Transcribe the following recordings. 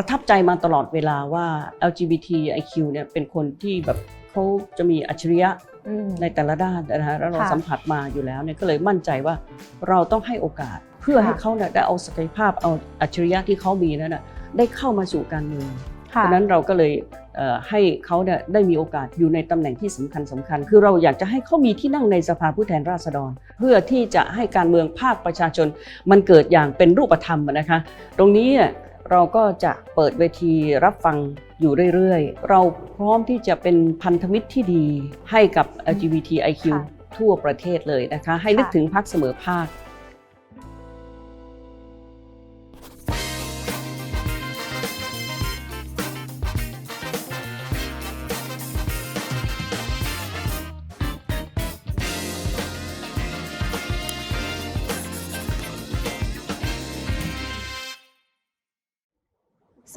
ประทับใจมาตลอดเวลาว่า LGBTIQ เนี่ยเป็นคนที่แบบเขาจะมีอัจฉริยะอืมในแต่ละด้านนะฮะแล้วเราค่ะสัมผัสมาอยู่แล้วเนี่ยก็เลยมั่นใจว่าเราต้องให้โอกาส เพื่อค่ะให้เขาเนี่ยได้เอาศักยภาพเอาอัจฉริยะที่เขามีนั้นนะได้เข้ามาสู่การเมืองค่ะเพราะฉะนั้นเราก็เลยเอ่อให้เขาเนี่ยได้มีโอกาสอยู่ในตำแหน่งที่สำคัญสำคัญ คือเราอยากจะให้เขามีที่นั่งในสภาผู้แทนราษฎร เพื่อที่จะให้การเมืองภาคประชาชนมันเกิดอย่างเป็นรูปธรรมอะนะคะ ตรงนี้ เนี่ยเราก็จะเปิดเวทีรับฟังอยู่เรื่อยๆ เราพร้อมที่จะเป็นพันธมิตรที่ดีให้กับ LGBTIQ ค่ะทั่วประเทศเลยนะคะ ให้นึกค่ะถึงพักเสมอภาค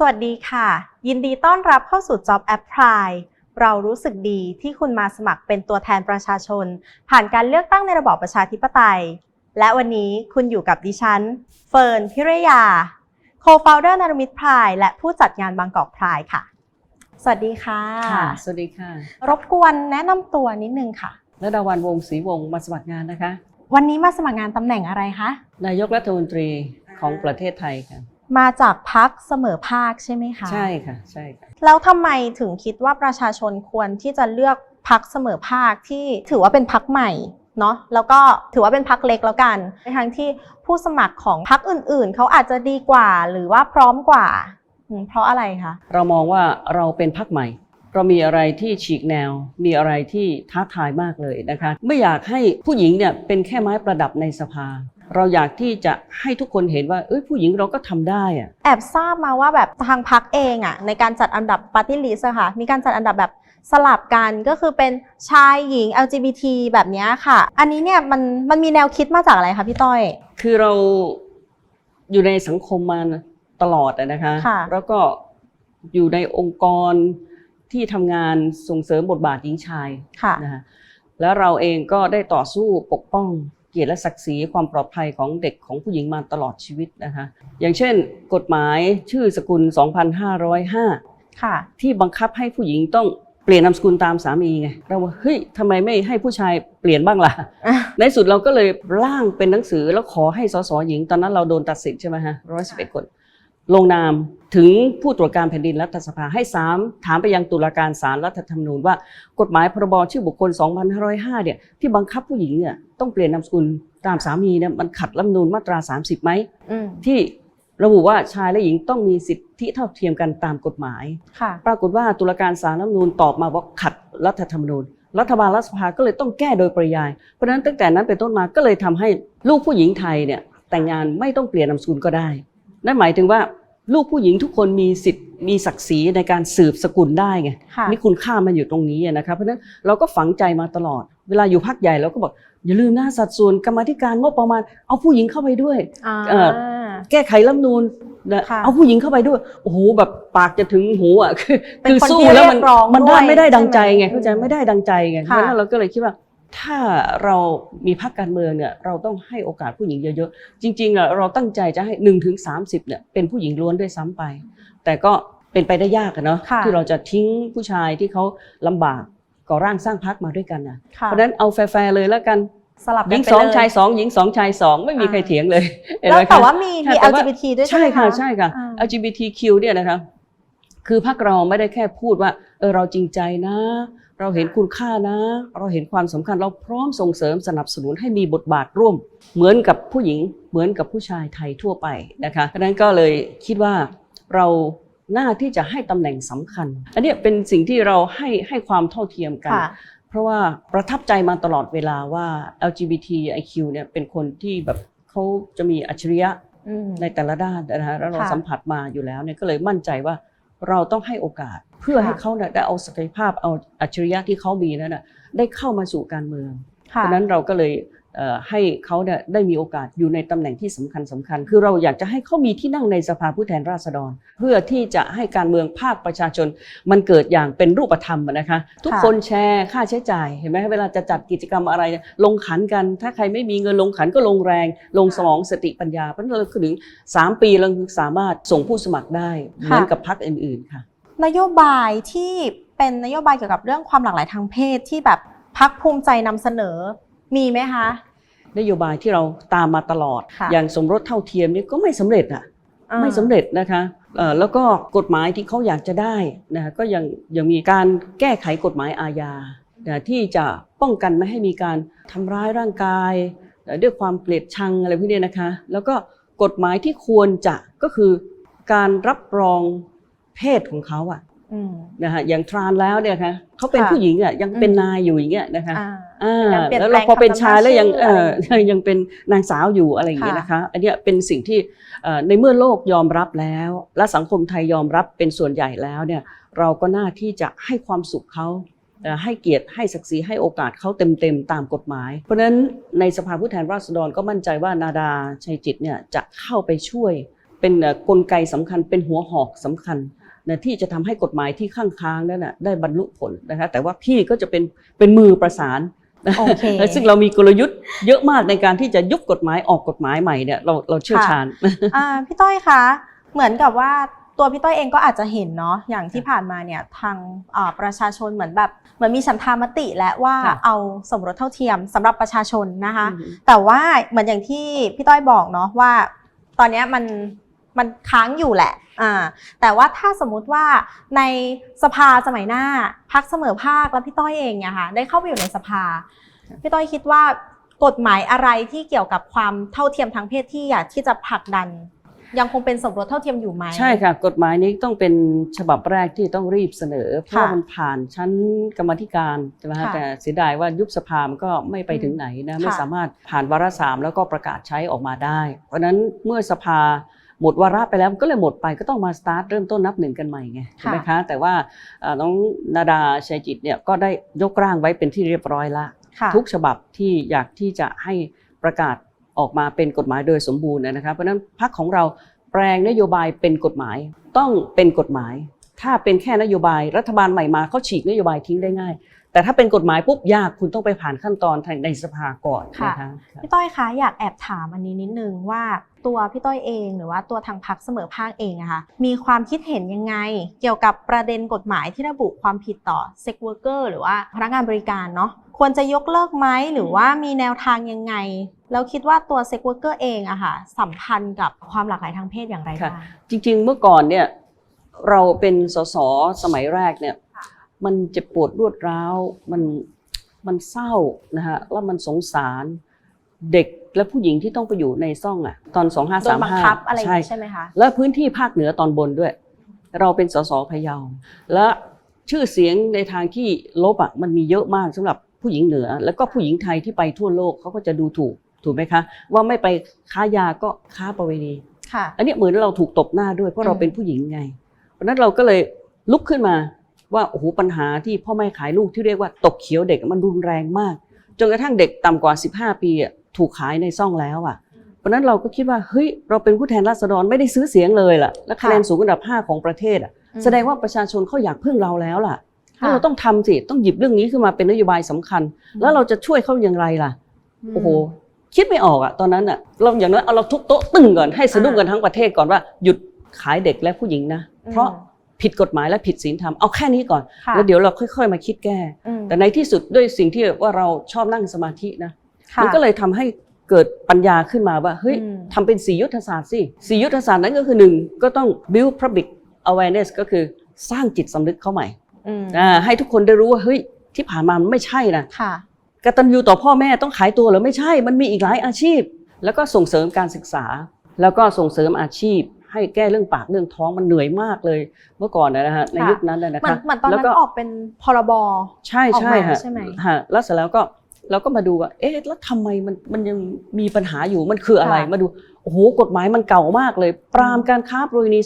วัสดีค่ะ ยินดีต้อนรับเข้าสู่ Job Apply เรารู้สึกดีที่คุณมาสมัครเป็นตัวแทนประชาชน ผ่านการเลือกตั้งในระบอบประชาธิปไตย และวันนี้คุณอยู่กับดิฉัน เฟิร์นพิรยา Co-founder นารมิตพรายและผู้จัดงานบางกอกพรายค่ะ สวัสดีค่ะค่ะสวัสดีค่ะ รบกวนแนะนำตัวนิดนึงค่ะและดาวันวงศ์ศรีวงศ์มาสมัครงานนะคะ วันนี้มาสมัครงานตำแหน่งอะไรคะ นายกรัฐมนตรีของประเทศไทยค่ะ มาจากพักเสมอภาคใช่ไหมคะใช่ค่ะใช่ค่ะแล้วทำไมถึงคิดว่าประชาชนควรที่จะเลือกพักเสมอภาคที่ถือว่าเป็นพักใหม่เนาะแล้วก็ถือว่าเป็นพักเล็กแล้วกัน ในทางที่ผู้สมัครของพักอื่นๆ เขาอาจจะดีกว่าหรือว่าพร้อมกว่าอืมเพราะอะไรคะเรามองว่าเราเป็นพักใหม่ เรามีอะไรที่ฉีกแนว มีอะไรที่ท้าทายมากเลยนะคะ ไม่อยากให้ผู้หญิงเนี่ยเป็นแค่ไม้ประดับในสภา เราอยากที่จะให้ทุกคนเห็นว่าเอ้ยผู้หญิงเราก็ทำได้อะ แอบทราบมาว่าแบบทางพักเองอะในการจัดอันดับปาร์ตี้ลิสต์ค่ะ มีการจัดอันดับแบบสลับกันก็คือเป็นชายหญิง LGBT แบบเนี้ยค่ะ อันนี้เนี่ยมันมันมีแนวคิดมาจากอะไรคะพี่ต้อย คือเราอยู่ในสังคมมาตลอดอะนะคะ ค่ะ แล้วก็อยู่ในองค์กรที่ทำงานส่งเสริมบทบาทหญิงชายค่ะ นะฮะแล้วเราเองก็ได้ต่อสู้ปกป้อง เกียรติและศักดิ์ศรีความปลอดภัยของเด็กของผู้หญิงมาตลอดชีวิตนะคะอย่างเช่น กฎหมายชื่อสกุล 2505 ค่ะ ที่บังคับให้ผู้หญิงต้องเปลี่ยนนามสกุลตามสามีไงเราว่าเฮ้ยทำไมไม่ให้ผู้ชายเปลี่ยนบ้างล่ะ ในสุดเราก็เลยร่างเป็นหนังสือแล้วขอให้สสหญิง ตอนนั้นเราโดนตัดสิทธิ์ใช่ไหมฮะร้อยสิบเอ็ดคน ลงนามถึงผู้ตรวจการแผ่นดินรัฐสภาให้สามถามไปยังตุลาการศาลรัฐธรรมนูญว่า กฎหมายพรบชื่อบุคคล 2505 เนี่ยที่บังคับผู้หญิงเนี่ยต้องเปลี่ยนนามสกุลตามสามีเนี่ยมันขัดรัฐธรรมนูญมาตรา 30ไหมอืมที่ระบุว่าชายและหญิงต้องมีสิทธิเท่าเทียมกันตามกฎหมายค่ะปรากฏว่าตุลาการศาลรัฐธรรมนูญตอบมาว่าขัดรัฐธรรมนูญ รัฐบาลรัฐสภาก็เลยต้องแก้โดยปริยาย เพราะฉะนั้นตั้งแต่นั้นเป็นต้นมาก็เลยทำให้ลูกผู้หญิงไทยเนี่ยแต่งงานไม่ต้องเปลี่ยนนามสกุลก็ได้ นั่นหมายถึงว่าลูกผู้หญิงทุกคนมีสิทธิ์มีศักดิ์ศรีในการสืบสกุลได้ไงค่ะนี่คุณค่ามันอยู่ตรงนี้อะนะครับเพราะฉะนั้นเราก็ฝังใจมาตลอด เวลาอยู่พักใหญ่เราก็บอกอย่าลืมนะสัดส่วนกรรมาธิการงบประมาณเอาผู้หญิงเข้าไปด้วยอ่าเอ่อแก้ไขรัฐธรรมนูญนะค่ะเอาผู้หญิงเข้าไปด้วยโอ้โหแบบปากจะถึงหูอะคือเป็นคือคนสู้ที่แล้วมันเรียกร้องมันได้ด้วยไม่ได้ดังใจไงใช่ไหมเข้าใจไม่ได้ดังใจไงเพค่ะราะฉะนั้นเราก็เลยคิดว่า ถ้าเรามีพรรคการเมืองเนี่ยเราต้องให้โอกาสผู้หญิงเยอะๆ จริงๆอะเราตั้งใจจะให้หนึ่งถึงสามสิบเนี่ยเป็นผู้หญิงล้วนด้วยซ้ำไป แต่ก็เป็นไปได้ยากอะเนาะค่ะที่เราจะทิ้งผู้ชายที่เขาลำบากก่อร่างสร้างพรรคมาด้วยกันนะค่ะเพราะฉะนั้นเอาแฟร์ๆเลยแล้วกันสลับหกัญินงไปสองเลยชายสองหญิงสองชายสองไม่มีอ่าใครเถียงเลยเห็นแล้ไหวมแต่คะว่ามีค่ะมีแต่ว่า LGBT ด้วยใช่ใช่ไหมค่ะคะใช่ค่ะอ่า LGBTQ เนี่ยนะคะคือพรรคเราไม่ได้แค่พูดว่าเออเราจริงใจนะ เราเห็นคุณค่านะ เราเห็นความสำคัญเราพร้อมส่งเสริมสนับสนุนให้มีบทบาทร่วม เหมือนกับผู้หญิงเหมือนกับผู้ชายไทยทั่วไปนะคะเพราะฉะนั้นก็เลยคิดว่าเราหน้าที่จะให้ตำแหน่งสำคัญ อันเนี้ยเป็นสิ่งที่เราให้ให้ความเท่าเทียมกันค่ะเพราะว่าประทับใจมาตลอดเวลาว่า LGBTIQ เนี่ยเป็นคนที่แบบเขาจะมีอัจฉริยะอืมในแต่ละด้านนะฮะแล้วเราค่ะสัมผัสมาอยู่แล้วเนี่ยก็เลยมั่นใจว่า เราต้องให้โอกาส เพื่อค่ะให้เขาเนี่ยได้เอาศักยภาพเอาอัจฉริยะที่เขามีนั้นนะได้เข้ามาสู่การเมืองเพค่ะราะฉะนั้นเราก็เลยเอ่อ ให้เขาเนี่ยได้มีโอกาสอยู่ในตำแหน่งที่สำคัญสำคัญ คือเราอยากจะให้เขามีที่นั่งในสภาผู้แทนราษฎร เพื่อที่จะให้การเมืองภาคประชาชน มันเกิดอย่างเป็นรูปธรรมนะคะ ทุกคนแชร์ค่าใช้จ่ายเห็นไหมเวลาจะจัดกิจกรรมอะไรลงขันกัน ถ้าใครไม่มีเงินลงขันก็ลงแรง ลงสมองสติปัญญาเพราะฉะนั้นเราถึง 3 ปีเราสามารถส่งผู้สมัครได้เหมือนกับพรรคอื่นๆค่ะ นโยบายที่เป็นนโยบายเกี่ยวกับเรื่องความหลากหลายทางเพศที่แบบพักภูมิใจนำเสนอ มีไหมคะ นโยบายที่เราตามมาตลอด ค่ะอย่างสมรสเท่าเทียมนี่ก็ไม่สำเร็จอะ อ่า ไม่สำเร็จนะคะเอ่อแล้วก็กฎหมายที่เขาอยากจะได้นะก็ยังยังมีการแก้ไขกฎหมายอาญานะที่จะป้องกันไม่ให้มีการทำร้ายร่างกายเอ่อด้วยความเกลียดชังอะไรพวกนี้นะคะ แล้วก็กฎหมายที่ควรจะก็คือการรับรองเพศของเขาอะอืม นะฮะอย่างทรานแล้วเนี่ยคะเขาเป็นค่ะผู้หญิงอะยังเป็นอืมนายอยู่อย่างเงี้ยนะคะอ่าอ่าการเปลี่ยนแล้วแปลเรางพอเป็นชายแล้วยังคำนำหน้าเออชื่ออะไรยังเป็นนางสาวอยู่อะไรอย่างเงี้ยค่ะนะคะ อันเนี้ยเป็นสิ่งที่เอ่อในเมื่อโลกยอมรับแล้ว และสังคมไทยยอมรับเป็นส่วนใหญ่แล้วเนี่ยเราก็น่าที่จะให้ความสุขเขาเอ่อให้เกียรติให้ศักดิ์ศรีให้โอกาสเขาเต็มๆตามกฎหมาย เพราะฉะนั้นในสภาผู้แทนราษฎรก็มั่นใจว่านาดาชัยจิตเนี่ยจะเข้าไปช่วย เป็นเอ่อกลไกสำคัญเป็นหัวหอกสำคัญ นะที่จะทำให้กฎหมายที่ข้างค้างนั้นนะได้บรรลุผลนะคะแต่ว่าพี่ก็จะเป็นเป็นมือประสานโอเคซึ่งเรามีกลยุทธ์เยอะมากในการที่จะยุบกฎหมายออกกฎหมายใหม่เนี่ยเราเราเชี่ยวชาญอ่าพี่ต้อยคะเหมือนกับว่าตัวพี่ต้อยเองก็อาจจะเห็นเนาะอย่างที่ผ่านมาเนี่ยทางอ่าประชาชนเหมือนแบบเหมือนมีฉันทามติและว่าค่ะเอาสมรสเท่าเทียมสำหรับประชาชนนะคะอืมแต่ว่าเหมือนอย่างที่พี่ต้อยบอกเนาะว่า ตอนเนี้ยมัน มันค้างอยู่แหละอ่าแต่ว่าถ้าสมมุติว่าในสภาสมัยหน้าพักเสมอภาคและพี่ต้อยเองเนี่ยค่ะได้เข้าไปอยู่ในสภา พี่ต้อยคิดว่ากฎหมายอะไรที่เกี่ยวกับความเท่าเทียมทางเพศที่อยากที่จะผลักดัน ยังคงเป็นสมรสเท่าเทียมอยู่ไหมใช่ค่ะ กฎหมายนี้ต้องเป็นฉบับแรกที่ต้องรีบเสนอ เพราะว่าค่ะมันผ่านชั้นกรรมาธิการใช่ไหมฮะค่ะแต่เสียดายว่ายุบสภามันก็ไม่ไปถึงไหนนะไม่ค่ะสามารถผ่านวาระสามแล้วก็ประกาศใช้ออกมาได้ เพราะฉะนั้นเมื่อสภา หมดวาระไปแล้วมันก็เลยหมดไปก็ต้องมาสตาร์ทเริ่มต้นนับหนึ่งกันใหม่ไงใช่ไหมคะแต่ว่าเอ่อน้องนาดาชัยจิตเนี่ยก็ได้ยกร่างไว้เป็นที่เรียบร้อยละค่ะทุกฉบับที่อยากที่จะให้ประกาศออกมาเป็นกฎหมายโดยสมบูรณ์นะครับเพราะฉะนั้นพรรคของเราแปลงนโยบายเป็นกฎหมายต้องเป็นกฎหมาย ถ้าเป็นแค่นโยบายรัฐบาลใหม่มาเขาฉีกนโยบายทิ้งได้ง่าย แต่ถ้าเป็นกฎหมายปุ๊บยากคุณต้องไปผ่านขั้นตอนทางในสภาก่อนค่ะ นะคะพี่ต้อยคะอยากแอบถามอันนี้นิดนึงว่าตัวพี่ต้อยเองหรือว่าตัวทางพักเสมอภาคเองอะคะมีความคิดเห็นยังไง เกี่ยวกับประเด็นกฎหมายที่ระบุความผิดต่อเซ็กเวอร์เกอร์หรือว่าพนักงานบริการเนาะควรจะยกเลิกไหมหรือว่ามีแนวทางยังไง แล้วคิดว่าตัวเซ็กเวอร์เกอร์เองอะค่ะสัมพันธ์กับความหลากหลายทางเพศอย่างไรบ้างจริง ๆ เมื่อก่อนเนี่ยเราเป็นสสสมัยแรกเนี่ย มันเจ็บปวดรวดร้าวมันมันเศร้านะฮะแล้วมันสงสารเด็กและผู้หญิงที่ต้องไปอยู่ในซ่องอะตอนโดนบังคับอะไรอ2535ย่างใช่นี้ใช่ไหมคะและพื้นที่ภาคเหนือตอนบนด้วย เราเป็นสสพะเยา และชื่อเสียงในทางที่ลบอะมันมีเยอะมากสำหรับผู้หญิงเหนือ แล้วก็ผู้หญิงไทยที่ไปทั่วโลกเขาก็จะดูถูกถูกไหมคะ ว่าไม่ไปค้ายาก็ค้าประเวณีค่ะอันเนี้ยเหมือนเราถูกตบหน้าด้วยเพราะเราอืมเป็นผู้หญิงไงเพราะฉะนั้นเราก็เลยลุกขึ้นมา ว่าโอ้โหปัญหาที่พ่อแม่ขายลูกที่เรียกว่าตกเขียวเด็กมันรุนแรงมาก จนกระทั่งเด็กต่ำกว่า 15 ปีอะถูกขายในซ่องแล้วอะเพราะฉะนั้นเราก็คิดว่าเฮ้ยเราเป็นผู้แทนราษฎรไม่ได้ซื้อเสียงเลยล่ะและคะแนนสูงอันดับ 5 ของประเทศอะอืมแสดงว่าประชาชนเขาอยากพึ่งเราแล้วล่ะค่ะแล้วเราต้องทำสิต้องหยิบเรื่องนี้ขึ้นมาเป็นนโยบายสำคัญ แล้วเราจะช่วยเขาอย่างไรล่ะโอ้โหคิดไม่ออกอะตอนนั้นอะเราอย่างน้อยเอาเราทุบโต๊ะตึ้งก่อนให้สะดุ้งกันทั้งประเทศก่อนว่าหยุดขายเด็กและผู้หญิงนะ เพราะ ผิดกฎหมายและผิดศีลธรรมเอาแค่นี้ก่อนค่ะแล้วเดี๋ยวเราค่อย ๆ มาคิดแก้อืมแต่ในที่สุดด้วยสิ่งที่ว่าเราชอบนั่งสมาธินะค่ะมันก็เลยทำให้เกิดปัญญาขึ้นมาว่าเฮ้ยอืมทำเป็นสียุทธศาสตร์สิสียุทธศาสตร์นั้นก็คือหนึ่งก็ต้อง build public awareness ก็คือสร้างจิตสำนึกเข้าใหม่อืมอ่าให้ทุกคนได้รู้ว่าเฮ้ยที่ผ่านมามันไม่ใช่นะค่ะกตัญญูต่อพ่อแม่ต้องขายตัวเหรือไม่ใช่ มันมีอีกหลายอาชีพ แล้วก็ส่งเสริมการศึกษา แล้วก็ส่งเสริมอาชีพ ให้แก้เรื่องปากเรื่องท้องมันเหนื่อยมากเลย เมื่อก่อนนะฮะในยุคนั้นนะนะเหมือนคะเหมือนตอนแล้วนั้นก็ออกเป็นพรบใช่ออกใช่มาฮะใช่ไหมฮะแล้วเสร็จแล้วก็เราก็มาดูว่า เอ๊ะแล้วทำไมมันมันยังมีปัญหาอยู่มันคืออะไรค่ะมาดู โอ้โหกฎหมายมันเก่ามากเลย ปรามการค้าประเวณี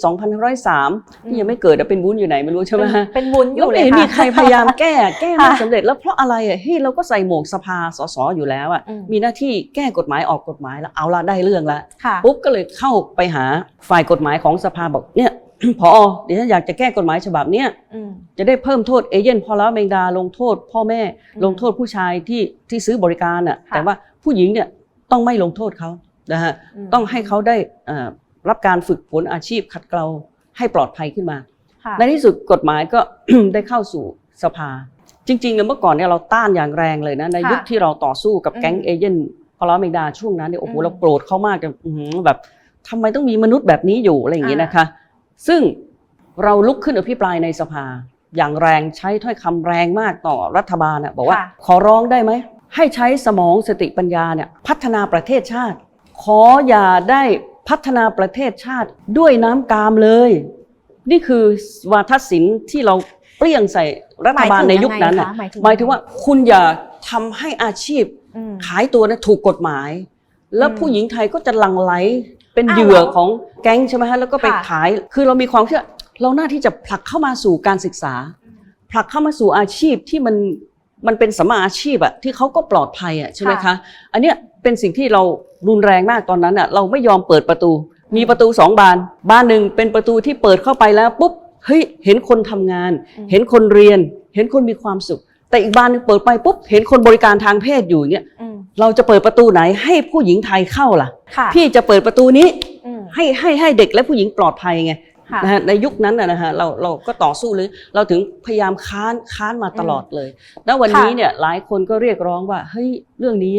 2503ที่ยังไม่เกิดอะเป็นวุ้นอยู่ไหนไม่รู้ใช่ไหมฮะเป็นวุ้นอแล้วยู่ไม่เลยเห็นค่ะมีใครพยายามแก้แก้ไม่ค่ะสำเร็จแล้วเพราะอะไรอะเฮ้ยเราก็ใส่หมวกสภาสสอยู่แล้วอะอืมมีหน้าที่แก้กฎหมายออกกฎหมายแล้วเอาละได้เรื่องละค่ะปุ๊บก็เลยเข้าไปหาฝ่ายกฎหมายของสภาบอกเนี่ยพอเดี๋ยวฉันอยากจะแก้กฎหมายฉบับเนี้ยอืมจะได้เพิ่มโทษเอเย่นพอแล้วเมงดาลงโทษ พ่อแม่อืมลงโทษผู้ชายที่ที่ซื้อบริการอะค่ะแต่ว่าผู้หญิงเนี่ยต้องไม่ลงโทษเขา นะฮะมต้องให้เขาได้เอ่อรับการฝึกฝนอาชีพขัดเกลาให้ปลอดภัยขึ้นมาค่ะในที่สุดกฎหมายก็ได้เข้าสู่สภา จริงๆแล้วเมื่อก่อนเนี่ยเราต้านอย่างแรงเลยนะในค่ะยุคที่เราต่อสู้กับอืมแก๊งเอเย่นพลอเมริกาช่วงนั้นเนี่ยโอ้โหอืมเราโกรธเขามากจนอื้อหือแบบทำไมต้องมีมนุษย์แบบนี้อยู่อะไรอย่างนี้อ่านนะคะ ซึ่งเราลุกขึ้นอภิปรายในสภา อย่างแรงใช้ถ้อยคำแรงมากต่อรัฐบาลน่ะบอกว่าค่ะขอร้องได้ไหมให้ใช้สมองสติปัญญาเนี่ยพัฒนาประเทศชาติ ขออย่าได้พัฒนาประเทศชาติด้วยน้ำกามเลย นี่คือวาทศิลป์ที่เราเปรี้ยงใส่รัฐบาลในยุคนั้นน่ะหมายถึงหมายถึงว่าคุณอย่าทำให้อาชีพอืมขายตัวนะถูกกฎหมาย แล้วอืมผู้หญิงไทยก็จะหลั่งไหลเป็นอ้าวเหยื่อแล้วของแก๊งใช่ไหมฮะแล้วก็ไปค่ะขาย คือเรามีความเชื่อ เราหน้าที่จะผลักเข้ามาสู่การศึกษา ผลักเข้ามาสู่อาชีพที่มันมันเป็นสมมาอาชีพอะที่เขาก็ปลอดภัยอะใช่ไหมคะ อันเนี้ย เป็นสิ่งที่เรารุนแรงมากตอนนั้นอะเราไม่ยอมเปิดประตู มีประตูสองบาน บานหนึ่งเป็นประตูที่เปิดเข้าไปแล้วปุ๊บเฮ้ยเห็นคนทำงานอืมเห็นคนเรียน เห็นคนมีความสุข แต่อีกบานหนึงเปิดไปปุ๊บเห็นคนบริการทางเพศอยู่เนี่ยอืมเราจะเปิดประตูไหนให้ผู้หญิงไทยเข้าล่ะค่ะพี่จะเปิดประตูนี้อืมให้ให้ให้เด็กและผู้หญิงปลอดภัยไงค่ะนะฮะในยุคนั้นนะนะฮะเราเราก็ต่อสู้เลยเราถึงพยายามค้านค้านมาตลอดเลย แล้ววันนี้ค่ะเนี่ยหลายคนก็เรียกร้องว่าเฮ้ยเรื่องนี้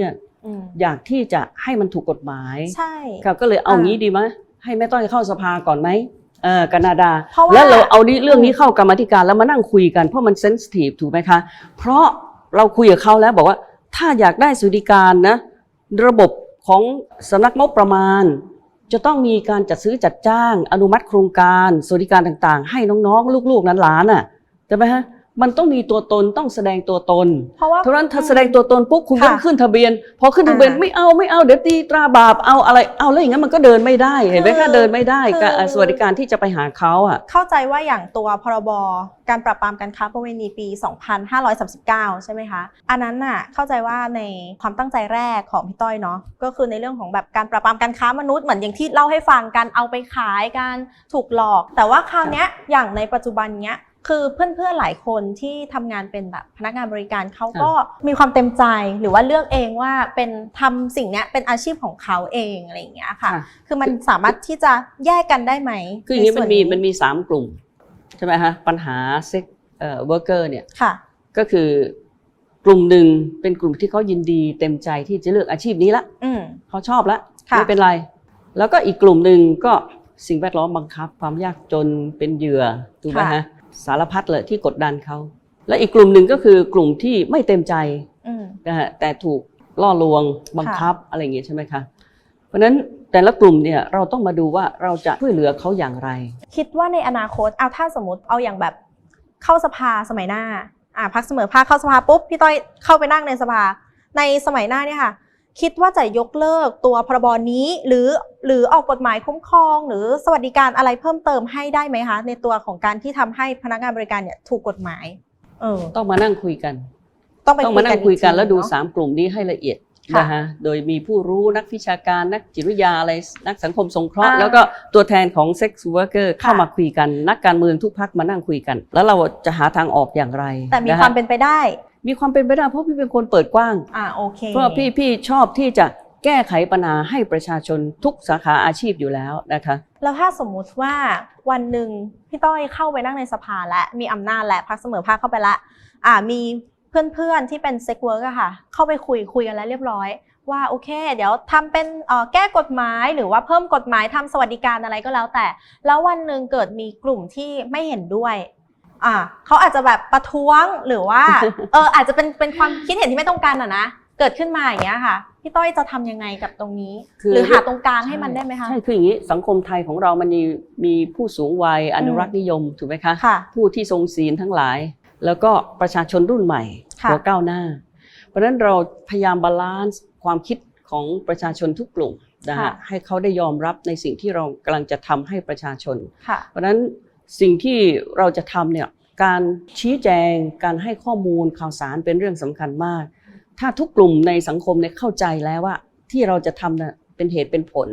อะอืมอยากที่จะให้มันถูกกฎหมาย ใช่ครับก็เลยเอาอ่างี้ดีไหมให้แม่ต้อยเข้าสภาก่อนไหมเออแคนาดา เพราะว่า แล้วเราเอานี้เรื่องนี้เข้ากรรมาธิการแล้วมานั่งคุยกันเพราะมันเซนซิทีฟถูกไหมคะ เพราะเราคุยกับเขาแล้วบอกว่าถ้าอยากได้สวัสดิการนะ ระบบของสำนักงบประมาณ จะต้องมีการจัดซื้อจัดจ้าง อนุมัติโครงการสวัสดิการต่างๆ ให้น้องๆ ลูกๆหลานๆน่ะใช่ไหมฮะ มันต้องมีตัวตนต้องแสดงตัวตน เพราะว่า เท่านั้นถ้าแสดงตัวตนปุ๊บคุณก็ค่ะต้องขึ้นทะเบียน พอขึ้นทะเบียนอ่าไม่เอาไม่เอาเดี๋ยวตีตราบาปเอาอะไรเอาแล้วอย่างนั้นมันก็เดินไม่ได้เห็นไหมคืคะอเดินไม่ได้คือ กับอะสวัสดิการที่จะไปหาเขาอะ เข้าใจว่าอย่างตัวพรบการปราบปรามการค้าประเวณีปี 2539 ใช่ไหมคะ อันนั้นน่ะเข้าใจว่าในความตั้งใจแรกของพี่ต้อยเนาะก็คือในเรื่องของแบบการปราบปรามการค้ามนุษย์เหมือนอย่างที่เล่าให้ฟังการเอาไปขายการถูกหลอก แต่ว่าคราวเนี้ยอย่างในปัจจุบันเนี้ย คือเพื่อนๆหลายคนที่ทำงานเป็นแบบพนักงานบริการเขาก็มีความเต็มใจหรือว่าเลือกเองว่าเป็นทำสิ่งเนี้ยเป็นอาชีพของเขาเองอะไรอย่างเงี้ยค่ะค่ะ คือมันสามารถที่จะแยกกันได้ไหมคืออย่างนี้ใส่มัวนมีมันมีสามกลุ่มใช่ไหมฮะปัญหาเซ็กเอ่อเวิร์กเกอร์เนี่ยค่ะก็คือกลุ่มหนึ่งเป็นกลุ่มที่เขายินดีเต็มใจที่จะเลือกอาชีพนี้ละอืมเขาชอบละค่ะไม่เป็นไร แล้วก็อีกกลุ่มหนึ่งก็สิ่งแวดล้อมบังคับ ความยากจนเป็นเหยื่อถูกไหมฮะ สารพัดเลยที่กดดันเขาและอีกกลุ่มหนึ่งก็คือกลุ่มที่ไม่เต็มใจอืมนะฮะแต่ถูกล่อลวงบังคับอะไรอย่างเงี้ยใช่ไหมคะเพราะฉะนั้นแต่ละกลุ่มเนี่ยเราต้องมาดูว่าเราจะช่วยเหลือเขาอย่างไร คิดว่าในอนาคตเอาถ้าสมมติเอาอย่างแบบเข้าสภาสมัยหน้าอ่าพักเสมอภาคเข้าสภาปุ๊บพี่ต้อยเข้าไปนั่งในสภาในสมัยหน้าเนี่ยค่ะ คิดว่าจะยกเลิกตัวพรบนี้ หรือหรือออกกฎหมายคุ้มครอง หรือสวัสดิการอะไรเพิ่มเติมให้ได้ไหมคะ ในตัวของการที่ทำให้พนักงานบริการเนี่ยถูกกฎหมาย เออ ต้องมานั่งคุยกัน ต้องไปต้องมานั่งคุยกันอีทีแล้วดูเอะสามกลุ่มนี้ให้ละเอียดค่ะนะฮะโดยมีผู้รู้นักวิชาการนักจิตวิทยาอะไรนักสังคมสงเคราะห์อ่าแล้วก็ตัวแทนของเซ็กซ์ r ร์เกอร์เข้าค่ะมาคุยกัน นักการเมืองทุกพักมานั่งคุยกัน แล้วเราจะหาทางออกอย่างไร แต่มีนะฮะความเป็นไปได้ มีความเป็นไปได้เพราะพี่เป็นคนเปิดกว้าง อ่าโอเคเพราะพี่พี่ชอบที่จะแก้ไขปัญหาให้ประชาชนทุกสาขาอาชีพอยู่แล้วนะคะ แล้วถ้าสมมุติว่าวันหนึ่งพี่ต้อยเข้าไปนั่งในสภาและมีอำนาจและพักเสมอภาคเข้าไปละอ่ามีเพื่อนๆที่เป็นเซ็กเวิร์กอะค่ะ เข้าไปคุยคุยกันแล้วเรียบร้อย ว่าโอเค เดี๋ยวทำเป็นเอ่อแก้กฎหมายหรือว่าเพิ่มกฎหมายทำสวัสดิการอะไรก็แล้วแต่ แล้ววันหนึ่งเกิดมีกลุ่มที่ไม่เห็นด้วย อ่าเขาอาจจะแบบประท้วงหรือว่า เอออาจจะเป็นเป็นความคิดเห็นที่ไม่ตรงกันอะนะเกิดขึ้นมาอย่างเงี้ยค่ะพี่ต้อยจะทำยังไงกับตรงนี้คือหรือหาตรงกลางให้มันได้ไหมคะใช่คืออย่างนี้สังคมไทยของเรามันมีมีผู้สูงวัยอนุรักษ์นิยมถูกไหมคะค่ะผู้ที่ทรงศีลทั้งหลาย แล้วก็ประชาชนรุ่นใหม่ค่ะหัวก้าวหน้า เพราะฉะนั้นเราพยายามบาลานซ์ความคิดของประชาชนทุกกลุ่มนะฮะค่ะให้เขาได้ยอมรับในสิ่งที่เรากำลังจะทำให้ประชาชนค่ะเพราะฉะนั้น สิ่งที่เราจะทำเนี่ยการชี้แจงการให้ข้อมูลข่าวสารเป็นเรื่องสำคัญมาก ถ้าทุกกลุ่มในสังคมเนี่ยเข้าใจแล้วว่าที่เราจะทำน่ะเป็นเหตุเป็นผล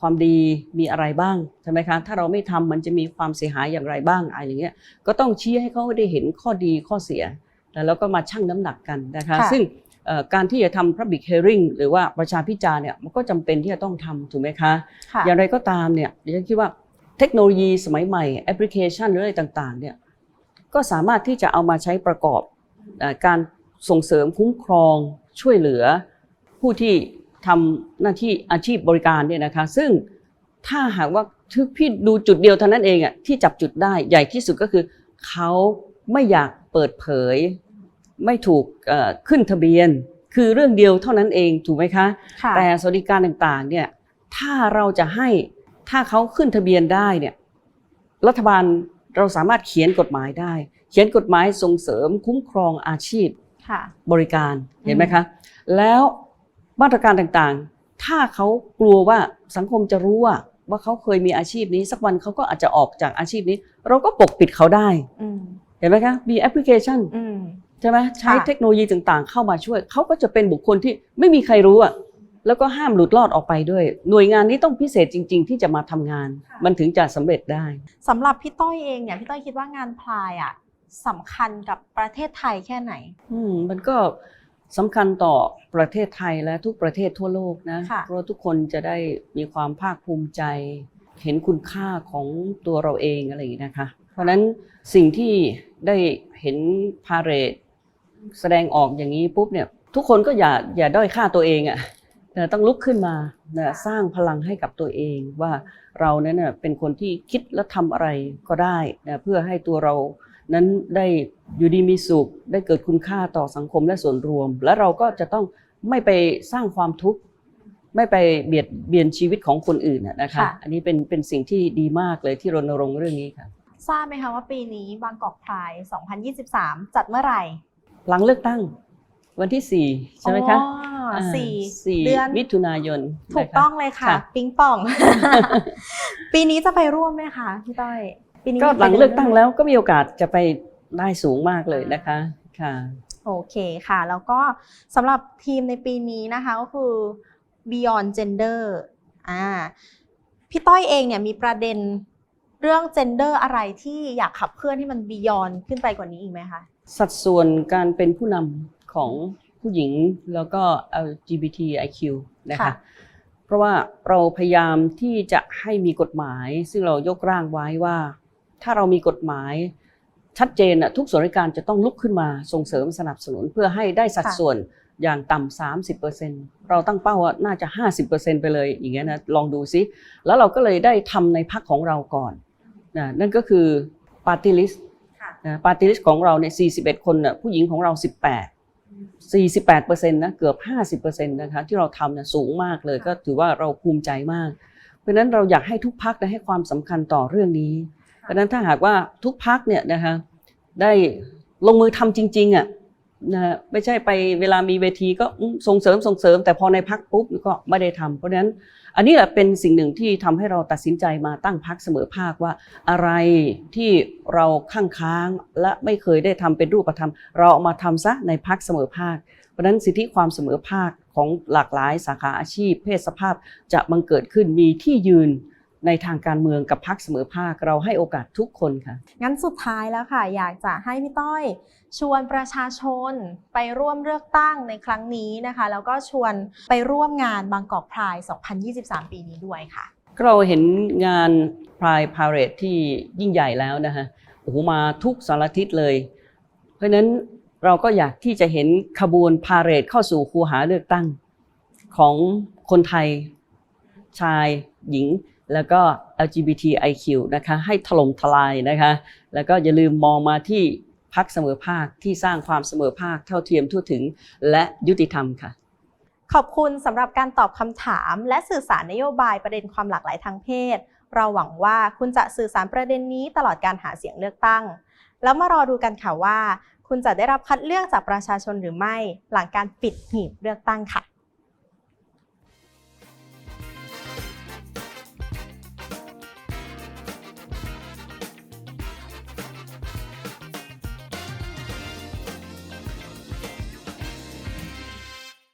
ความดีมีอะไรบ้างใช่ไหมคะถ้าเราไม่ทำมันจะมีความเสียหายอย่างไรบ้างอะไรอย่างเงี้ยก็ต้องชี้ให้เขาได้เห็นข้อดีข้อเสีย แล้วก็มาชั่งน้ำหนักกันนะคะค่ะซึ่งเอ่อการที่จะทำ public hearing หรือว่าประชาพิจารณ์เนี่ยมันก็จำเป็นที่จะต้องทำถูกไหมคะค่ะอย่างไรก็ตามเนี่ยดิฉันคิดว่า เทคโนโลยีสมัยใหม่แอปพลิเคชันหรืออะไรต่างๆเนี่ยก็สามารถที่จะเอามาใช้ประกอบเออการส่งเสริมคุ้มครองช่วยเหลือผู้ที่ทำหน้าที่อาชีพบริการเนี่ยนะคะซึ่งถ้าหากว่าทึกพี่ดูจุดเดียวเท่านั้นเองอะที่จับจุดได้ใหญ่ที่สุดก็คือเขาไม่อยากเปิดเผย ไม่ถูกเอ่อขึ้นทะเบียน คือเรื่องเดียวเท่านั้นเองถูกไหมคะค่ะแต่สวัสดิการต่างๆเนี่ยถ้าเราจะให้ ถ้าเขาขึ้นทะเบียนได้เนี่ยรัฐบาลเราสามารถเขียนกฎหมายได้ เขียนกฎหมายส่งเสริมคุ้มครองอาชีพค่ะบริการเห็นไหมคะ แล้วมาตรการต่างๆ ถ้าเขากลัวว่าสังคมจะรู้ว่าว่าเขาเคยมีอาชีพนี้ สักวันเขาก็อาจจะออกจากอาชีพนี้ เราก็ปกปิดเขาได้อืมเห็นไหมคะมีแอปพลิเคชันอืมใช่ไหมใช้ค่ะเทคโนโลยีต่างๆ เข้ามาช่วย เขาก็จะเป็นบุคคลที่ไม่มีใครรู้อะ แล้วก็ห้ามหลุดรอดออกไปด้วย หน่วยงานนี้ต้องพิเศษจริง ๆ ที่จะมาทำงาน มันถึงจะสำเร็จได้สำหรับพี่ต้อยเองเนี่ยพี่ต้อยคิดว่างานพลายอะสำคัญกับประเทศไทยแค่ไหน อืมมันก็สำคัญต่อประเทศไทยและทุกประเทศทั่วโลกนะค่ะเพราะทุกคนจะได้มีความภาคภูมิใจ เห็นคุณค่าของตัวเราเองอะไรอย่างนี้นะคะ เพราะฉะนั้นสิ่งที่ได้เห็นพาเหรดแสดงออกอย่างนี้ปุ๊บเนี่ย ทุกคนก็อย่าอย่าด้อยค่าตัวเองอะ่ะ แต่ต้องลุกขึ้นมานะสร้างพลังให้กับตัวเองว่าเรานั้นน่ะเป็นคนที่คิดและทำอะไรก็ได้นะเพื่อให้ตัวเรานั้นได้อยู่ดีมีสุข ได้เกิดคุณค่าต่อสังคมและส่วนรวม และเราก็จะต้องไม่ไปสร้างความทุกข์ไม่ไปเบียดเบียนชีวิตของคนอื่นน่ะนะคะค่ะอันนี้เป็นเป็นสิ่งที่ดีมากเลยที่รณรงค์เรื่องนี้ค่ะ ทราบไหมคะว่าปีนี้บางกอกพลาย 2023 จัดเมื่อไหร่ หลังเลือกตั้ง วันที่ 4 ใช่ไหมคะอ๋ออาสี่สี่เดือน มิถุนายนถูกนะคะ ต้องเลยค่ะ ค่ะ ปิงปอง ปีนี้จะไปร่วมไหมคะพี่ต้อย ปีนี้ก็มีหลังไปดินเลือกตั้งด้วยไหมแล้วก็มีโอกาสจะไปได้สูงมากเลยนะคะค่ะ โอเคค่ะ แล้วก็สำหรับทีมในปีนี้นะคะก็คือ Beyond Gender อ่าพี่ต้อยเองเนี่ยมีประเด็นเรื่อง gender อะไรที่อยากขับเคลื่อนให้มัน Beyond ขึ้นไปกว่านี้อีกไหมคะ สัดส่วนการเป็นผู้นำ ของผู้หญิงแล้วก็ LGBTIQ นะคะเพราะว่าเราพยายามที่จะให้มีกฎหมาย ซึ่งเรายกร่างไว้ว่า ถ้าเรามีกฎหมายชัดเจนทุกส่วนราชการจะต้องลุกขึ้นมาส่งเสริมสนับสนุนเพื่อให้ได้สัดส่วนอย่างต่ำสามสิบเปอร์เซ็นต์เราตั้งเป้าว่าน่าจะห้าสิบเปอร์เซ็นต์ไปเลยอย่างเงี้ยนะลองดูซิแล้วเราก็เลยได้ทำในพักของเราก่อนนะนั่นก็คือปาร์ตี้ลิสต์ปาร์ตี้ลิสต์ของเราเนี่ยสี่สิบเอ็ดคนผู้หญิงของเราสิบแปด 48%นะเกือบ 50%นะคะที่เราทำเนี่ยสูงมากเลยก็ถือว่าเราภูมิใจมาก เพราะนั้นเราอยากให้ทุกพักให้ความสำคัญต่อเรื่องนี้ เพราะนั้นถ้าหากว่าทุกพักเนี่ยนะคะได้ลงมือทำจริงๆอะนะไม่ใช่ไปเวลามีเวทีก็ส่งเสริมส่งเสริม แต่พอในพักปุ๊บก็ไม่ได้ทำเพราะนั้น อันนี้แหละเป็นสิ่งหนึ่งที่ทำให้เราตัดสินใจมาตั้งพักเสมอภาคว่า อะไรที่เราข้างค้างและไม่เคยได้ทำเป็นรูปธรรม เราเอามาทำซะในพักเสมอภาค เพราะนั้นสิทธิความเสมอภาคของหลากหลายสาขาอาชีพ เพศสภาพจะบังเกิดขึ้นมีที่ยืน ในทางการเมืองกับพักเสมอภาคเราให้โอกาสทุกคนค่ะ งั้นสุดท้ายแล้วค่ะ อยากจะให้พี่ต้อยชวนประชาชนไปร่วมเลือกตั้งในครั้งนี้นะคะ แล้วก็ชวนไปร่วมงานบางกอกพราย 2023 ปีนี้ด้วยค่ะ เราเห็นงาน Pride Parade ที่ยิ่งใหญ่แล้วนะฮะโอ้โหมาทุกสารทิศเลย เพราะฉะนั้นเราก็อยากที่จะเห็นขบวนพาเหรดเข้าสู่คูหาเลือกตั้งของคนไทย ชายหญิง แล้วก็ LGBTIQ นะคะให้ถล่มทลายนะคะแล้วก็อย่าลืมมองมาที่พักเสมอภาคที่สร้างความเสมอภาคเท่าเทียมทั่วถึง และยุติธรรมค่ะ ขอบคุณสำหรับการตอบคำถาม และสื่อสารนโยบายประเด็นความหลากหลายทางเพศ เราหวังว่าคุณจะสื่อสารประเด็นนี้ตลอดการหาเสียงเลือกตั้ง แล้วมารอดูกันค่ะว่า คุณจะได้รับคัดเลือกจากประชาชนหรือไม่ หลังการปิดหีบเลือกตั้งค่ะ